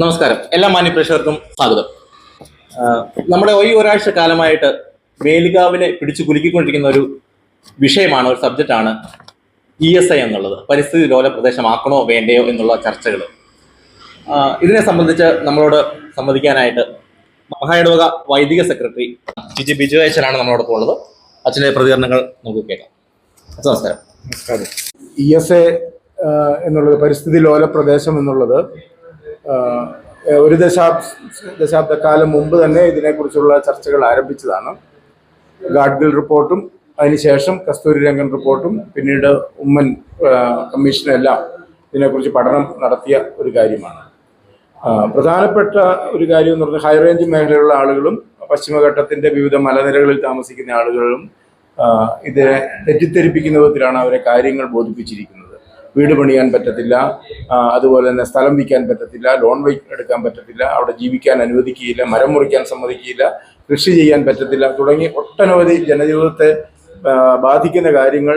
നമസ്കാരം. എല്ലാ മാന്യപ്രേക്ഷകർക്കും സ്വാഗതം. നമ്മുടെ ഈ ഒരാഴ്ച കാലമായിട്ട് മേലുകാവിനെ പിടിച്ചു കുലുക്കിക്കൊണ്ടിരിക്കുന്ന ഒരു വിഷയമാണ് ഒരു സബ്ജക്റ്റാണ് ഇ എസ് ഐ എന്നുള്ളത്. പരിസ്ഥിതി ലോല പ്രദേശമാക്കണോ വേണ്ടയോ എന്നുള്ള ചർച്ചകൾ ഇതിനെ സംബന്ധിച്ച് നമ്മളോട് സംവദിക്കാനായിട്ട് മഹായിടവക വൈദിക സെക്രട്ടറി ജി ബിജു അച്ഛനാണ് നമ്മളോടൊപ്പം ഉള്ളത് അച്ഛന്റെ പ്രതികരണങ്ങൾ നമുക്ക് കേൾക്കാം. അച്ഛൻ നമസ്കാരം. ഇ എസ് എ എന്നുള്ളത് പരിസ്ഥിതി ലോല പ്രദേശം എന്നുള്ളത് ഒരു ദശാബ് ദശാബ്ദക്കാലം മുമ്പ് തന്നെ ഇതിനെക്കുറിച്ചുള്ള ചർച്ചകൾ ആരംഭിച്ചതാണ്. ഗാഡ്ഗിൽ റിപ്പോർട്ടും അതിനുശേഷം കസ്തൂരി രംഗൻ റിപ്പോർട്ടും പിന്നീട് ഉമ്മൻ കമ്മീഷനും എല്ലാം ഇതിനെക്കുറിച്ച് പഠനം നടത്തിയ ഒരു കാര്യമാണ്. പ്രധാനപ്പെട്ട ഒരു കാര്യം എന്ന് പറഞ്ഞാൽ ഹൈ റേഞ്ച് മേഖലയിലുള്ള ആളുകളും പശ്ചിമഘട്ടത്തിന്റെ വിവിധ മലനിരകളിൽ താമസിക്കുന്ന ആളുകളും ഇതിനെ തെറ്റിദ്ധരിപ്പിക്കുന്ന വിധത്തിലാണ് അവരെ കാര്യങ്ങൾ ബോധിപ്പിച്ചിരിക്കുന്നത്. വീട് പണിയാൻ പറ്റത്തില്ല അതുപോലെ തന്നെ സ്ഥലം വിൽക്കാൻ പറ്റത്തില്ല ലോൺ എടുക്കാൻ പറ്റത്തില്ല അവിടെ ജീവിക്കാൻ അനുവദിക്കുകയില്ല മരം മുറിക്കാൻ സമ്മതിക്കുകയില്ല കൃഷി ചെയ്യാൻ പറ്റത്തില്ല തുടങ്ങി ഒട്ടനവധി ജനജീവിതത്തെ ബാധിക്കുന്ന കാര്യങ്ങൾ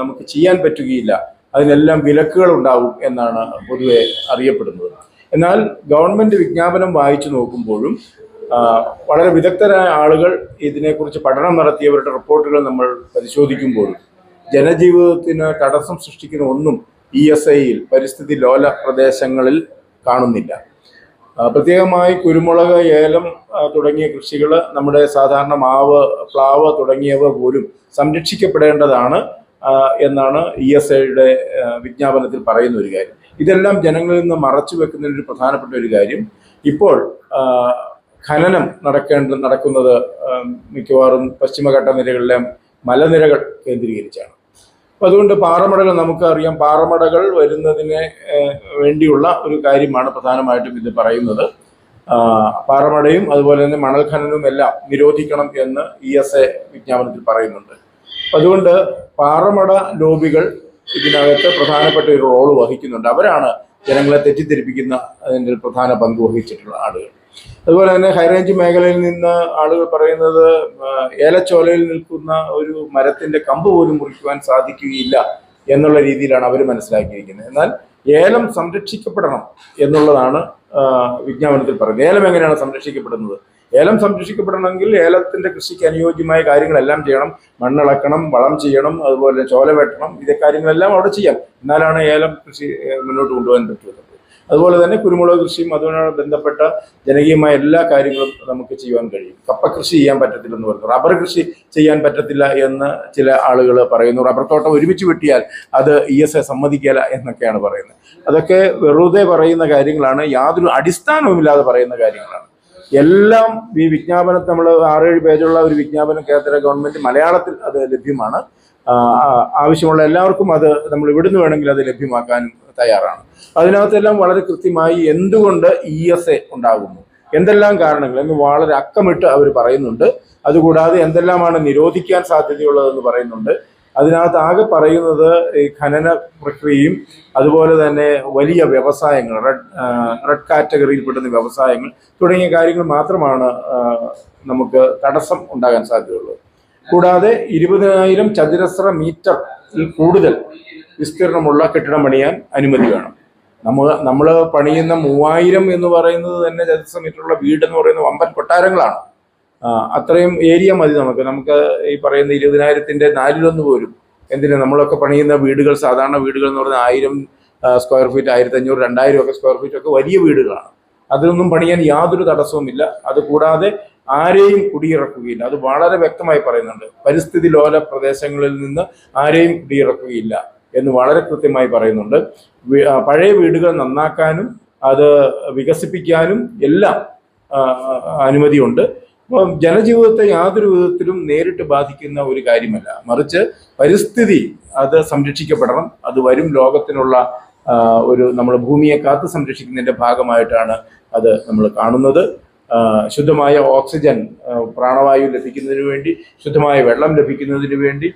നമുക്ക് ചെയ്യാൻ പറ്റുകയില്ല. അതിനെല്ലാം വിലക്കുകൾ ഉണ്ടാവും എന്നാണ് പൊതുവെ അറിയപ്പെടുന്നത്. എന്നാൽ ഗവൺമെന്റ് വിജ്ഞാപനം വായിച്ചു നോക്കുമ്പോഴും വളരെ വിദഗ്ധരായ ആളുകൾ ഇതിനെക്കുറിച്ച് പഠനം നടത്തിയവരുടെ റിപ്പോർട്ടുകൾ നമ്മൾ പരിശോധിക്കുമ്പോഴും ജനജീവിതത്തിന് തടസ്സം സൃഷ്ടിക്കുന്ന ഒന്നും ഇ എസ് ഐയിൽ പരിസ്ഥിതി ലോല പ്രദേശങ്ങളിൽ കാണുന്നില്ല. പ്രത്യേകമായി കുരുമുളക് ഏലം തുടങ്ങിയ കൃഷികൾ നമ്മുടെ സാധാരണ മാവ് പ്ലാവ് തുടങ്ങിയവ പോലും സംരക്ഷിക്കപ്പെടേണ്ടതാണ് എന്നാണ് ഇ എസ് ഐയുടെ വിജ്ഞാപനത്തിൽ പറയുന്ന ഒരു കാര്യം. ഇതെല്ലാം ജനങ്ങളിൽ നിന്ന് മറച്ചു വെക്കുന്നതിന് ഒരു പ്രധാനപ്പെട്ട ഒരു കാര്യം. ഇപ്പോൾ ഖനനം നടക്കേണ്ട നടക്കുന്നത് മിക്കവാറും പശ്ചിമഘട്ട നിരകളിലെ മലനിരകൾ കേന്ദ്രീകരിച്ചാണ്. അപ്പൊ അതുകൊണ്ട് പാറമടകൾ നമുക്കറിയാം. പാറമടകൾ വരുന്നതിന് വേണ്ടിയുള്ള ഒരു കാര്യമാണ് പ്രധാനമായിട്ടും ഇത് പറയുന്നത്. പാറമടയും അതുപോലെ തന്നെ മണൽ ഖനനവും എല്ലാം നിരോധിക്കണം എന്ന് ഇ എസ് എ വിജ്ഞാപനത്തിൽ പറയുന്നുണ്ട്. അതുകൊണ്ട് പാറമട ലോബികൾ ഇതിനകത്ത് പ്രധാനപ്പെട്ട ഒരു റോൾ വഹിക്കുന്നുണ്ട്. അവരാണ് ജനങ്ങളെ തെറ്റിദ്ധരിപ്പിക്കുന്ന അതിന്റെ പ്രധാന പങ്ക് വഹിച്ചിട്ടുള്ള ആളുകൾ. അതുപോലെ തന്നെ ഹൈറേഞ്ച് മേഖലയിൽ നിന്ന് ആളുകൾ പറയുന്നത് ഏലച്ചോലയിൽ നിൽക്കുന്ന ഒരു മരത്തിന്റെ കമ്പ് പോലും മുറിക്കുവാൻ സാധിക്കുകയില്ല എന്നുള്ള രീതിയിലാണ് അവർ മനസ്സിലാക്കിയിരിക്കുന്നത്. എന്നാൽ ഏലം സംരക്ഷിക്കപ്പെടണം എന്നുള്ളതാണ് വിജ്ഞാപനത്തിൽ പറയുന്നത്. ഏലം എങ്ങനെയാണ് സംരക്ഷിക്കപ്പെടുന്നത്? ഏലം സംരക്ഷിക്കപ്പെടണമെങ്കിൽ ഏലത്തിന്റെ കൃഷിക്ക് അനുയോജ്യമായ കാര്യങ്ങളെല്ലാം ചെയ്യണം. മണ്ണിളക്കണം വളം ചെയ്യണം അതുപോലെ ചോല വെട്ടണം ഇതേ കാര്യങ്ങളെല്ലാം അവിടെ ചെയ്യാം. എന്നാലാണ് ഏലം കൃഷി മുന്നോട്ട് കൊണ്ടുപോകാൻ പറ്റുന്നത്. അതുപോലെ തന്നെ കുരുമുളക് കൃഷിയും അതുമായി ബന്ധപ്പെട്ട ജനകീയമായ എല്ലാ കാര്യങ്ങളും നമുക്ക് ചെയ്യാൻ കഴിയും. കപ്പ കൃഷി ചെയ്യാൻ പറ്റത്തില്ലെന്ന് പറയുന്നു റബ്ബർ കൃഷി ചെയ്യാൻ പറ്റത്തില്ല എന്ന് ചില ആളുകൾ പറയുന്നു. റബ്ബർ തോട്ടം ഒരുമിച്ച് വെട്ടിയാൽ അത് ഇ എസ് എ സമ്മതിക്കില്ല എന്നൊക്കെയാണ് പറയുന്നത്. അതൊക്കെ വെറുതെ പറയുന്ന കാര്യങ്ങളാണ്. യാതൊരു അടിസ്ഥാനവുമില്ലാതെ പറയുന്ന കാര്യങ്ങളാണ്. എല്ലാം ഈ വിജ്ഞാപനം നമ്മൾ ആറേഴ് പേജുള്ള ഒരു വിജ്ഞാപനം കേന്ദ്ര ഗവൺമെന്റ് മലയാളത്തിൽ അത് ലഭ്യമാണ്. ആവശ്യമുള്ള എല്ലാവർക്കും അത് നമ്മൾ ഇവിടുന്ന് വേണമെങ്കിൽ അത് ലഭ്യമാക്കാനും തയ്യാറാണ്. അതിനകത്തെല്ലാം വളരെ കൃത്യമായി എന്തുകൊണ്ട് ഇ എസ് എ ഉണ്ടാകുന്നു? എന്തെല്ലാം കാരണങ്ങൾ? എന്ന് വളരെ അക്കമിട്ട് അവർ പറയുന്നുണ്ട്. അതുകൂടാതെ എന്തെല്ലാമാണ് നിരോധിക്കാൻ സാധ്യതയുള്ളതെന്ന് പറയുന്നുണ്ട്. അതിനകത്ത് ആകെ പറയുന്നത് ഈ ഖനന പ്രക്രിയയും അതുപോലെ തന്നെ വലിയ വ്യവസായങ്ങൾ റെഡ് റെഡ് കാറ്റഗറിയിൽപ്പെടുന്ന വ്യവസായങ്ങൾ തുടങ്ങിയ കാര്യങ്ങൾ മാത്രമാണ് നമുക്ക് തടസ്സം ഉണ്ടാകാൻ സാധ്യതയുള്ളത്. കൂടാതെ ഇരുപതിനായിരം ചതുരശ്ര മീറ്ററിൽ കൂടുതൽ വിസ്തീർണമുള്ള കെട്ടിടം പണിയാൻ അനുമതി വേണം. നമ്മൾ നമ്മൾ പണിയുന്ന മൂവായിരം എന്ന് പറയുന്നത് തന്നെ ചതുരശ്ര മീറ്ററുള്ള വീട് എന്ന് പറയുന്ന വമ്പൻ കൊട്ടാരങ്ങളാണ്. അത്രയും ഏരിയ മതി നമുക്ക്. നമുക്ക് ഈ പറയുന്ന ഇരുപതിനായിരത്തിന്റെ നാലിലൊന്ന് പോലും. എന്തിനാ നമ്മളൊക്കെ പണിയുന്ന വീടുകൾ സാധാരണ വീടുകൾ എന്ന് പറഞ്ഞാൽ ആയിരം സ്ക്വയർ ഫീറ്റ് ആയിരത്തി അഞ്ഞൂറ് രണ്ടായിരം ഒക്കെ സ്ക്വയർ ഫീറ്റ് ഒക്കെ വലിയ വീടുകളാണ്. അതിനൊന്നും പണിയാൻ യാതൊരു തടസ്സവുമില്ല. അതുകൂടാതെ ആരെയും കുടിയിറക്കുകയില്ല. അത് വളരെ വ്യക്തമായി പറയുന്നുണ്ട്. പരിസ്ഥിതി ലോല പ്രദേശങ്ങളിൽ നിന്ന് ആരെയും കുടിയിറക്കുകയില്ല. എന്ന് വളരെ കൃത്യമായി പറയുന്നുണ്ട്. പഴയ വീടുകൾ നന്നാക്കാനും അത് വികസിപ്പിക്കാനും എല്ലാം അനുമതിയുണ്ട്. അപ്പം ജനജീവിതത്തെ യാതൊരു വിധത്തിലും നേരിട്ട് ബാധിക്കുന്ന ഒരു കാര്യമല്ല. മറിച്ച് പരിസ്ഥിതി അത് സംരക്ഷിക്കപ്പെടണം. അത് വരും ലോകത്തിനുള്ള ഒരു നമ്മൾ ഭൂമിയെ കാത്തു സംരക്ഷിക്കുന്നതിന്റെ ഭാഗമായിട്ടാണ് അത് നമ്മൾ കാണുന്നത്. ശുദ്ധമായ ഓക്സിജൻ പ്രാണവായു ലഭിക്കുന്നതിന് വേണ്ടി ശുദ്ധമായ വെള്ളം ലഭിക്കുന്നതിന് വേണ്ടി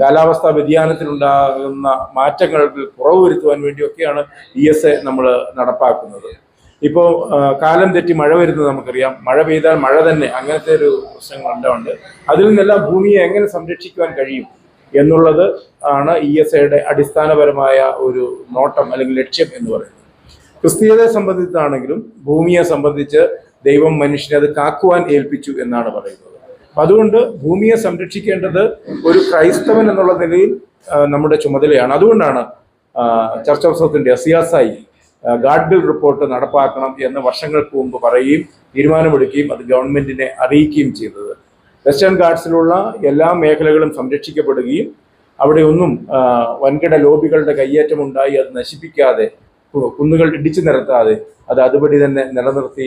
കാലാവസ്ഥാ വ്യതിയാനത്തിനുണ്ടാകുന്ന മാറ്റങ്ങൾക്ക് കുറവ് വരുത്തുവാൻ വേണ്ടിയൊക്കെയാണ് ഇ എസ് എ നമ്മൾ നടപ്പാക്കുന്നത്. ഇപ്പോൾ കാലം തെറ്റി മഴ വരുന്നത് നമുക്കറിയാം. മഴ പെയ്താൽ മഴ തന്നെ അങ്ങനത്തെ ഒരു പ്രശ്നങ്ങളുണ്ട് അതിൽ നിന്നെല്ലാം ഭൂമിയെ എങ്ങനെ സംരക്ഷിക്കുവാൻ കഴിയും എന്നുള്ളത് ആണ് ഇ എസ് എയുടെ അടിസ്ഥാനപരമായ ഒരു നോട്ടം അല്ലെങ്കിൽ ലക്ഷ്യം എന്ന് പറയുന്നത്. ക്രിസ്തീയതയെ സംബന്ധിച്ചാണെങ്കിലും ഭൂമിയെ സംബന്ധിച്ച് ദൈവം മനുഷ്യനെ അത് കാക്കുവാൻ ഏൽപ്പിച്ചു എന്നാണ് പറയുന്നത്. അതുകൊണ്ട് ഭൂമിയെ സംരക്ഷിക്കേണ്ടത് ഒരു ക്രൈസ്തവൻ എന്നുള്ള നിലയിൽ നമ്മുടെ ചുമതലയാണ്. അതുകൊണ്ടാണ് ചർച്ച ഓഫ് സൗത്ത് ഇന്ത്യ സിയാസായി ഗാഡ് ബിൽ റിപ്പോർട്ട് നടപ്പാക്കണം എന്ന് വർഷങ്ങൾക്ക് മുമ്പ് പറയുകയും തീരുമാനമെടുക്കുകയും അത് ഗവൺമെന്റിനെ അറിയിക്കുകയും ചെയ്തത്. വെസ്റ്റേൺ ഗാർഡ്സിലുള്ള എല്ലാ മേഖലകളും സംരക്ഷിക്കപ്പെടുകയും അവിടെ ഒന്നും വൻകിട ലോബികളുടെ കയ്യേറ്റം ഉണ്ടായി അത് നശിപ്പിക്കാതെ കുന്നുകൾ ഇടിച്ചു നിരത്താതെ അത് അതുപടി തന്നെ നിലനിർത്തി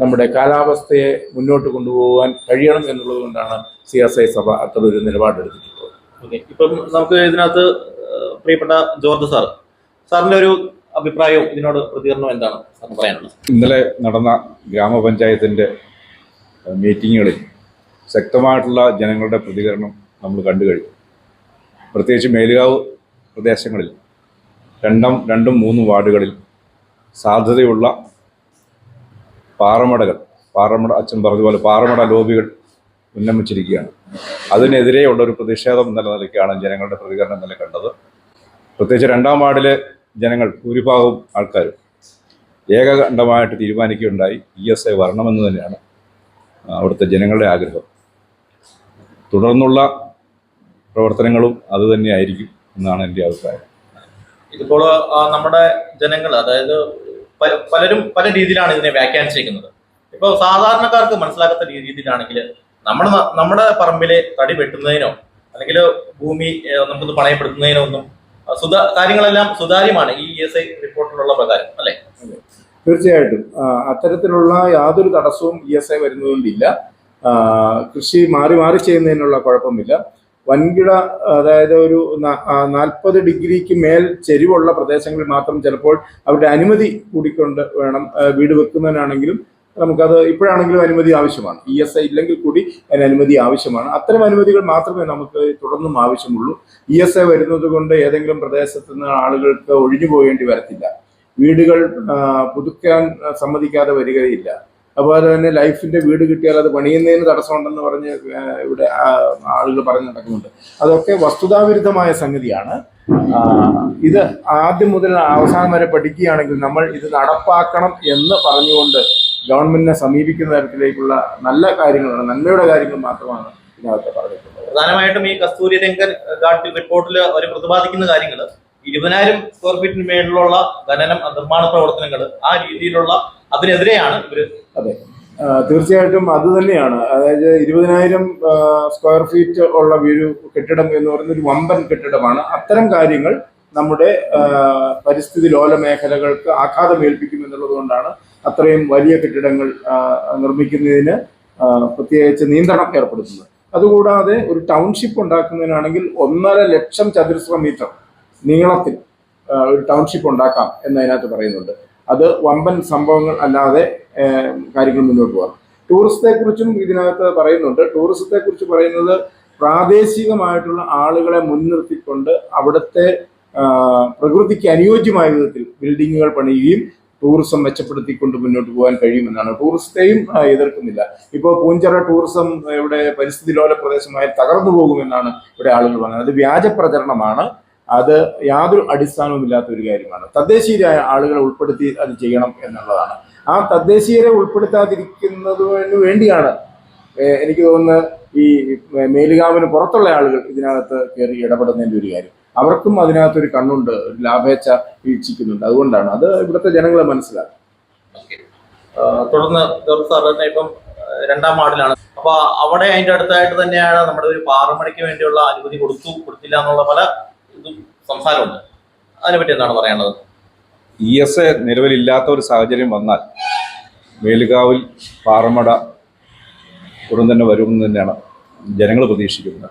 നമ്മുടെ കാലാവസ്ഥയെ മുന്നോട്ട് കൊണ്ടുപോകാൻ കഴിയണം എന്നുള്ളത് കൊണ്ടാണ് സി എസ് ഐ സഭ അത്തരൊരു നിലപാടെടുത്തിട്ടുള്ളത്. ഓക്കെ. ഇപ്പം നമുക്ക് ഇതിനകത്ത് പ്രിയപ്പെട്ട ജോർജ് സാർ സാറിന്റെ ഒരു അഭിപ്രായവും ഇതിനോട് പ്രതികരണം എന്താണ് സാറിന് പറയാനുള്ളത്? ഇന്നലെ നടന്ന ഗ്രാമപഞ്ചായത്തിന്റെ മീറ്റിങ്ങുകളിൽ ശക്തമായിട്ടുള്ള ജനങ്ങളുടെ പ്രതികരണം നമ്മൾ കണ്ടു കഴിഞ്ഞു. പ്രത്യേകിച്ച് മേലുകാവ് പ്രദേശങ്ങളിൽ രണ്ടും രണ്ടും മൂന്നും വാർഡുകളിൽ സാധ്യതയുള്ള പാറമടകൾ. പാറമട അച്ഛൻ പറഞ്ഞതുപോലെ പാറമട ലോബികൾ ഉന്നമിച്ചിരിക്കുകയാണ്. അതിനെതിരെയുള്ള ഒരു പ്രതിഷേധം എന്നുള്ള നിലയ്ക്കാണ് ജനങ്ങളുടെ പ്രതികരണം ഇന്നലെ കണ്ടത്. പ്രത്യേകിച്ച് രണ്ടാം വാർഡിലെ ജനങ്ങൾ ഭൂരിഭാഗവും ആൾക്കാരും ഏകകണ്ഠമായിട്ട് തീരുമാനിക്കുകയുണ്ടായി. ഇ എസ് ഐ വരണമെന്ന് തന്നെയാണ് അവിടുത്തെ ജനങ്ങളുടെ ആഗ്രഹം. തുടർന്നുള്ള പ്രവർത്തനങ്ങളും അത് തന്നെയായിരിക്കും എന്നാണ് എന്റെ അഭിപ്രായം. ഇതിപ്പോൾ നമ്മുടെ ജനങ്ങൾ അതായത് പലരും പല രീതിയിലാണ് ഇതിനെ വ്യാഖ്യാനിച്ചിരിക്കുന്നത്. ഇപ്പോൾ സാധാരണക്കാർക്ക് മനസ്സിലാക്കാത്ത രീതിയിലാണെങ്കിൽ നമ്മൾ നമ്മുടെ പറമ്പിലെ തടി വെട്ടുന്നതിനോ അല്ലെങ്കിൽ ഭൂമി നമുക്കൊന്ന് പണയപ്പെടുത്തുന്നതിനോ ഒന്നും സുതാ കാര്യങ്ങളെല്ലാം സുതാര്യമാണ് ഈ ഇ എസ് ഐ റിപ്പോർട്ടിലുള്ള പ്രകാരം അല്ലെ? തീർച്ചയായിട്ടും. അത്തരത്തിലുള്ള യാതൊരു തടസ്സവും ഇ എസ് ഐ വരുന്നതുകൊണ്ടില്ല. കൃഷി മാറി മാറി ചെയ്യുന്നതിനുള്ള കുഴപ്പമില്ല. വൻകിട അതായത് ഒരു നാൽപ്പത് ഡിഗ്രിക്ക് മേൽ ചെരിവുള്ള പ്രദേശങ്ങളിൽ മാത്രം ചിലപ്പോൾ അവരുടെ അനുമതി കൂടിക്കൊണ്ട് വേണം വീട് വെക്കുന്നതിനാണെങ്കിലും നമുക്കത് ഇപ്പോഴാണെങ്കിലും അനുമതി ആവശ്യമാണ്. ഇ എസ് ഐ ഇല്ലെങ്കിൽ കൂടി അതിന് അനുമതി ആവശ്യമാണ്. അത്തരം അനുമതികൾ മാത്രമേ നമുക്ക് തുടർന്നും ആവശ്യമുള്ളൂ. ഇ എസ് ഐ വരുന്നത് കൊണ്ട് ഏതെങ്കിലും പ്രദേശത്ത് നിന്ന് ആളുകൾക്ക് ഒഴിഞ്ഞു പോകേണ്ടി വരത്തില്ല. വീടുകൾ പുതുക്കാൻ സമ്മതിക്കാതെ വരികയില്ല. അതുപോലെ തന്നെ ലൈഫിന്റെ വീട് കിട്ടിയാൽ അത് പണിയുന്നതിന് തടസ്സമുണ്ടെന്ന് പറഞ്ഞ് ഇവിടെ ആളുകൾ പറഞ്ഞു നടക്കുന്നുണ്ട്. അതൊക്കെ വസ്തുതാവിരുദ്ധമായ സംഗതിയാണ്. ഇത് ആദ്യം മുതൽ അവസാനം വരെ പഠിക്കുകയാണെങ്കിൽ നമ്മൾ ഇത് നടപ്പാക്കണം എന്ന് പറഞ്ഞുകൊണ്ട് ഗവൺമെന്റിനെ സമീപിക്കുന്ന തരത്തിലേക്കുള്ള നല്ല കാര്യങ്ങളാണ് നന്മയുടെ കാര്യങ്ങൾ മാത്രമാണ് ഇതിനകത്ത് പറഞ്ഞിട്ടുള്ളത്. പ്രധാനമായിട്ടും ഈ കസ്തൂരി രംഗൻ ഗാഡ് റിപ്പോർട്ടിൽ അവർ പ്രതിപാദിക്കുന്ന കാര്യങ്ങൾ ഇരുപതിനായിരം സ്ക്വയർ ഫീറ്റിന് മേളിലുള്ള ഖനനം നിർമ്മാണ പ്രവർത്തനങ്ങൾ ആ രീതിയിലുള്ള അതിനെതിരെയാണ് ഇവർ അതെ. തീർച്ചയായിട്ടും അത് തന്നെയാണ്. അതായത് ഇരുപതിനായിരം സ്ക്വയർ ഫീറ്റ് ഉള്ള ഒരു കെട്ടിടം എന്ന് പറയുന്ന ഒരു വമ്പൻ കെട്ടിടമാണ്. അത്തരം കാര്യങ്ങൾ നമ്മുടെ പരിസ്ഥിതി ലോല മേഖലകൾക്ക് ആഘാതം ഏൽപ്പിക്കും എന്നുള്ളത് കൊണ്ടാണ് അത്രയും വലിയ കെട്ടിടങ്ങൾ നിർമ്മിക്കുന്നതിന് പ്രത്യേകിച്ച് നിയന്ത്രണം ഏർപ്പെടുത്തുന്നത്. അതുകൂടാതെ ഒരു ടൗൺഷിപ്പ് ഉണ്ടാക്കുന്നതിനാണെങ്കിൽ ഒന്നര ലക്ഷം ചതുരശ്ര മീറ്റർ നീളത്തിൽ ഒരു ടൗൺഷിപ്പ് ഉണ്ടാക്കാം എന്നതിനകത്ത് പറയുന്നുണ്ട്. അത് വമ്പൻ സംഭവങ്ങൾ അല്ലാതെ കാര്യങ്ങൾ മുന്നോട്ട് പോകാം. ടൂറിസത്തെ കുറിച്ചും ഇതിനകത്ത് പറയുന്നുണ്ട്. ടൂറിസത്തെ കുറിച്ച് പറയുന്നത് പ്രാദേശികമായിട്ടുള്ള ആളുകളെ മുൻനിർത്തിക്കൊണ്ട് അവിടുത്തെ പ്രകൃതിക്ക് അനുയോജ്യമായ വിധത്തിൽ ബിൽഡിങ്ങുകൾ പണിയുകയും ടൂറിസം മെച്ചപ്പെടുത്തിക്കൊണ്ട് മുന്നോട്ട് പോകാൻ കഴിയുമെന്നാണ്. ടൂറിസത്തെയും എതിർക്കുന്നില്ല. ഇപ്പോൾ പൂഞ്ചിറ ടൂറിസം ഇവിടെ പരിസ്ഥിതി ലോല പ്രദേശമായി തകർന്നു പോകുമെന്നാണ് ഇവിടെ ആളുകൾ പറയുന്നത് അത് വ്യാജ പ്രചരണമാണ്. അത് യാതൊരു അടിസ്ഥാനവുമില്ലാത്ത ഒരു കാര്യമാണ്. തദ്ദേശീയരായ ആളുകളെ ഉൾപ്പെടുത്തി അത് ചെയ്യണം എന്നുള്ളതാണ്. ആ തദ്ദേശീയരെ ഉൾപ്പെടുത്താതിരിക്കുന്നതിന് വേണ്ടിയാണ് എനിക്ക് തോന്നുന്നത് ഈ മേലുകാവിന് പുറത്തുള്ള ആളുകൾ ഇതിനകത്ത് കയറി ഇടപെടുന്നതിന്റെ ഒരു കാര്യം. അവർക്കും അതിനകത്തൊരു കണ്ണുണ്ട് ഒരു ലാഭേച്ഛ വീക്ഷിക്കുന്നുണ്ട്. അതുകൊണ്ടാണ്. അത് ഇവിടുത്തെ ജനങ്ങളെ മനസ്സിലാക്കും. തുടർന്ന് സാർ ഇപ്പം രണ്ടാം വാർഡിലാണ്. അപ്പൊ അവിടെ അതിന്റെ അടുത്തായിട്ട് തന്നെയാണ് നമ്മുടെ ഒരു പാറമണിക്ക് വേണ്ടിയുള്ള അനുമതി കൊടുത്തു കൊടുത്തില്ല എന്നുള്ള പല സംസാരമുണ്ട്. അതിനെപ്പറ്റി എന്താണ് പറയാനുള്ളത്? ഇ എസ് എ നിലവിലില്ലാത്ത ഒരു സാഹചര്യം വന്നാൽ വേലുകാവിൽ പാറമട ഉടൻ തന്നെ വരുമെന്ന് തന്നെയാണ് ജനങ്ങൾ പ്രതീക്ഷിക്കുന്നത്.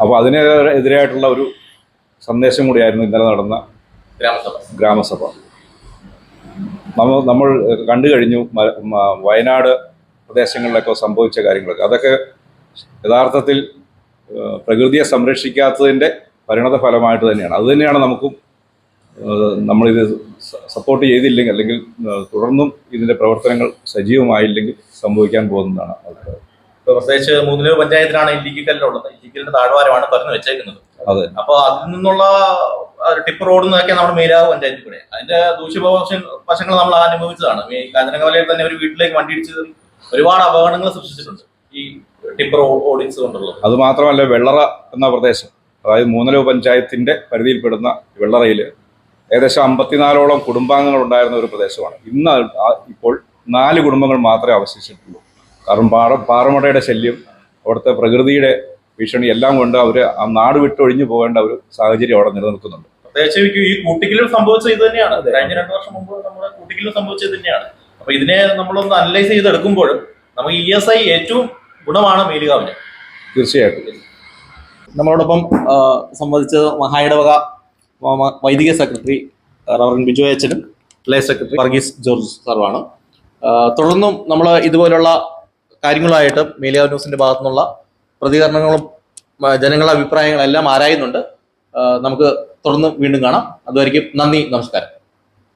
അപ്പോൾ അതിന് എതിരായിട്ടുള്ള ഒരു സന്ദേശം കൂടിയായിരുന്നു ഇന്നലെ നടന്ന ഗ്രാമസഭ. ഗ്രാമസഭ. നമ്മൾ നമ്മൾ കണ്ടു കഴിഞ്ഞു വയനാട് പ്രദേശങ്ങളിലൊക്കെ സംഭവിച്ച കാര്യങ്ങളൊക്കെ. അതൊക്കെ യഥാർത്ഥത്തിൽ പ്രകൃതിയെ സംരക്ഷിക്കാത്തതിന്റെ പരിണത ഫലമായിട്ട് തന്നെയാണ്. അതുതന്നെയാണ് നമുക്കും നമ്മളിത് സപ്പോർട്ട് ചെയ്തില്ലെങ്കിൽ അല്ലെങ്കിൽ തുടർന്നും ഇതിന്റെ പ്രവർത്തനങ്ങൾ സജീവമായില്ലെങ്കിൽ സംഭവിക്കാൻ പോകുന്നതാണ് അഭിപ്രായം ഇപ്പൊ പ്രത്യേകിച്ച് മൂന്നിലോ പഞ്ചായത്തിലാണ് ഇല്ലിക്കല്ലുള്ളത് ഇല്ലിക്കലിന്റെ താഴ്വാരമാണ് പറഞ്ഞു വെച്ചേക്കുന്നത്. അതെ. അപ്പൊ അതിൽ നിന്നുള്ള ടിപ്പ് റോഡ് എന്നൊക്കെ നമ്മുടെ മേലാവ് പഞ്ചായത്തിൽ കൂടെ. അതിന്റെ ദൂഷ്യവശ വശങ്ങൾ നമ്മൾ അനുഭവിച്ചതാണ്. ഈ കാഞ്ഞിരങ്ങവലയിൽ തന്നെ ഒരു വീട്ടിലേക്ക് വണ്ടി ഇടിച്ച് ഒരുപാട് അപകടങ്ങൾ സൃഷ്ടിച്ചിട്ടുണ്ട് ഈ ടിപ്പ് റോഡ് ഓടിച്ച് കൊണ്ടുള്ളത്. അത് മാത്രമല്ല വെള്ളറ എന്ന പ്രദേശം. അതായത് മൂന്നലവ് പഞ്ചായത്തിന്റെ പരിധിയിൽപ്പെടുന്ന വെള്ളറയിൽ ഏകദേശം അമ്പത്തിനാലോളം കുടുംബാംഗങ്ങൾ ഉണ്ടായിരുന്ന ഒരു പ്രദേശമാണ്. ഇന്ന് ആ- ഇപ്പോൾ നാല് കുടുംബങ്ങൾ മാത്രമേ അവശേഷിച്ചിട്ടുള്ളൂ. കാരണം പാറ പാറമടയുടെ ശല്യം അവിടുത്തെ പ്രകൃതിയുടെ ഭീഷണി എല്ലാം കൊണ്ട് അവർ ആ നാട് വിട്ടൊഴിഞ്ഞു പോകേണ്ട ഒരു സാഹചര്യം അവിടെ നിലനിൽക്കുന്നുണ്ട്. പ്രത്യേകിച്ച് ഈ- ഈ കൂട്ടിക്കലും സംഭവിച്ചത് ഇത് തന്നെയാണ്. കഴിഞ്ഞ രണ്ടു വർഷം മുമ്പ് നമ്മുടെ കൂട്ടിക്കലും സംഭവിച്ചത് തന്നെയാണ്. അപ്പൊ ഇതിനെ നമ്മളൊന്ന് അനലൈസ് ചെയ്തെടുക്കുമ്പോൾ നമുക്ക് ഇ എസ് ഐ ഏറ്റവും ഗുണമാണ് മേലുകാവിന്. തീർച്ചയായിട്ടും. നമ്മളോടൊപ്പം സംബന്ധിച്ചത് മഹായിടവക വ- വ- വൈദിക സെക്രട്ടറി റവറൻ ബിജു അച്ഛനും ലേ സെക്രട്ടറി വർഗീസ് ജോർജ് സാറുമാണ്. തുടർന്നും നമ്മൾ ഇതുപോലുള്ള കാര്യങ്ങളായിട്ട് മേലിയ ന്യൂസിന്റെ ഭാഗത്തു നിന്നുള്ള പ്രതികരണങ്ങളും ജനങ്ങളുടെ അഭിപ്രായങ്ങളെല്ലാം ആരായുന്നുണ്ട് നമുക്ക് തുടർന്ന് വീണ്ടും കാണാം. അതുവരേക്കും നന്ദി നമസ്കാരം.